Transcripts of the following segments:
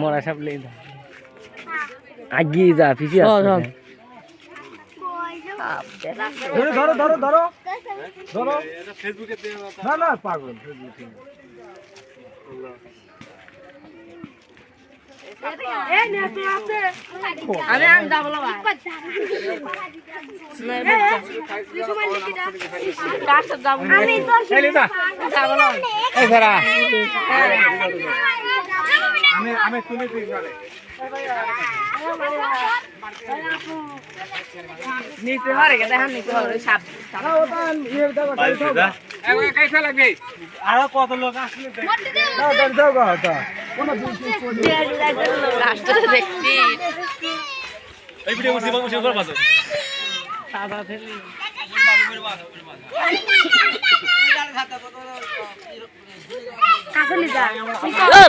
মরা সাপ লেগে যা আগিয়ে যা পিছিয়ে আসতে ধরো ধরো ধরো ধরো। না না পাগল ফেসবুকে আমি আমি যাব আমি আমি তুমি তুই নিচে হ্যাঁ মারে সাপ আরও কত লোক আসলে দাও দাও দাও গো দাও। কোনো রাষ্ট্র দেখছি।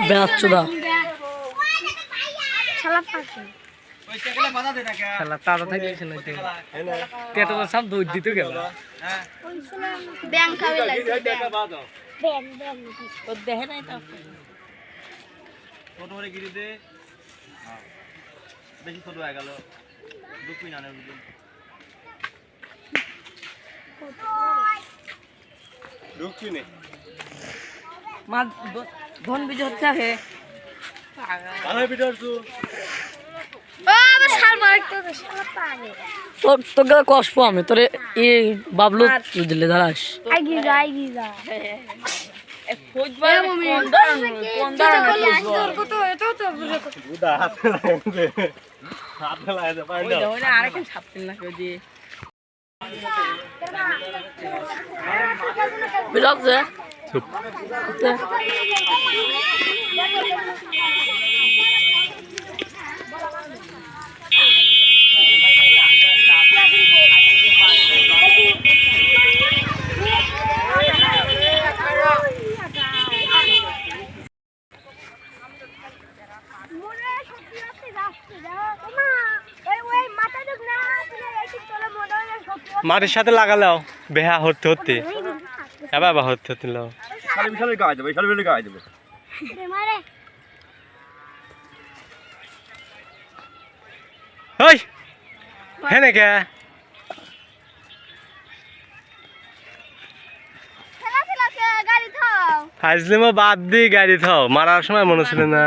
বেড়াচ্ছুদা খেলা তাড়া থাকলে খেলা তেতো তো। সব দৌড় দিতে গেল। ব্যাংক খাবে লাগছে দেখে নাই তো? ছোট করে গিরি দে বেশি ছোট হয়ে। গেল দুপুই না ঢুকছি নে মা ধন বিজয় হচ্ছে হে ভালো ভিডিও তোকে কষ্ট আমি তোরে এই বাবলু দিলে দাঁড়াস। আগি যা আগি যা ফুটবল কোন ধরনের কোন ধরনের কত এত তো বুদা হাত লাগছে হাত লাগছে পাই ওই ধরে আরেকজন সাপ তিন লাখ দিয়ে বুঝাচ্ছে মনে সত্যি সত্যি যাচ্ছে দেখো মা ওই ওই মাথা ঢুক না তুলে একটু চলে মনে হয় সত্যি মাটির সাথে লাগালাও বেহা হতে হতে। হ্যাঁ বাবা হতে হতে লাও। ওই হ্যাঁ নাকি ফাইজলিমো বাদ দিয়ে গাড়ি থাও মারার সময় মনে ছিল না।